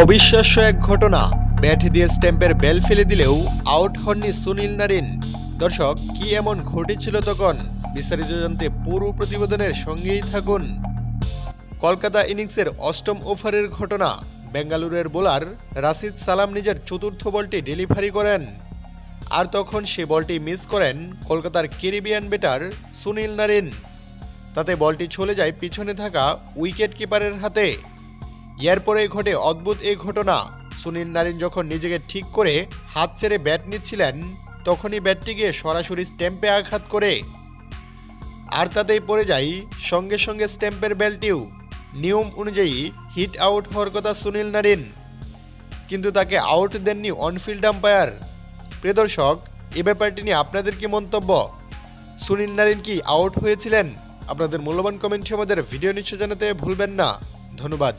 অবিশ্বাস্য এক ঘটনা। ব্যাট দিয়ে স্ট্যাম্পের বেল ফেলে দিলেও আউট হননি সুনীল নারিন। দর্শক, কি এমন ঘটেছিল তখন? বিস্তারিত জানতে পুরো প্রতিবেদনের সঙ্গেই থাকুন। কলকাতা ইনিংসের অষ্টম ওভারের ঘটনা। বেঙ্গালুরুর বোলার রাশিদ সালাম নিজের চতুর্থ বলটি ডেলিভারি করেন। আর তখন সে বলটি মিস করেন কলকাতার ক্যারিবিয়ান ব্যাটার সুনীল নারিন। তাতে বলটি চলে যায় পিছনে থাকা উইকেট কিপারের হাতে। এরপরে ঘটে অদ্ভুত এই ঘটনা। সুনীল নারিন যখন নিজেকে ঠিক করে হাত ছেড়ে ব্যাট নিচ্ছিলেন, তখনই ব্যাটটি গিয়ে সরাসরি স্ট্যাম্পে আঘাত করে। আর তাতেই পড়ে যায় সঙ্গে সঙ্গে স্ট্যাম্পের বেলটিও। নিয়ম অনুযায়ী হিট আউট হওয়ার কথা সুনীল নারিন। কিন্তু তাকে আউট দেননি অনফিল্ড আম্পায়ার। প্রিয় দর্শক এ ব্যাপারটি নিয়ে আপনাদের কি মন্তব্য? সুনীল নারিন কি আউট হয়েছিলেন? আপনাদের মূল্যবান কমেন্টে আমাদের ভিডিও নিশ্চয় জানাতে ভুলবেন না। ধন্যবাদ।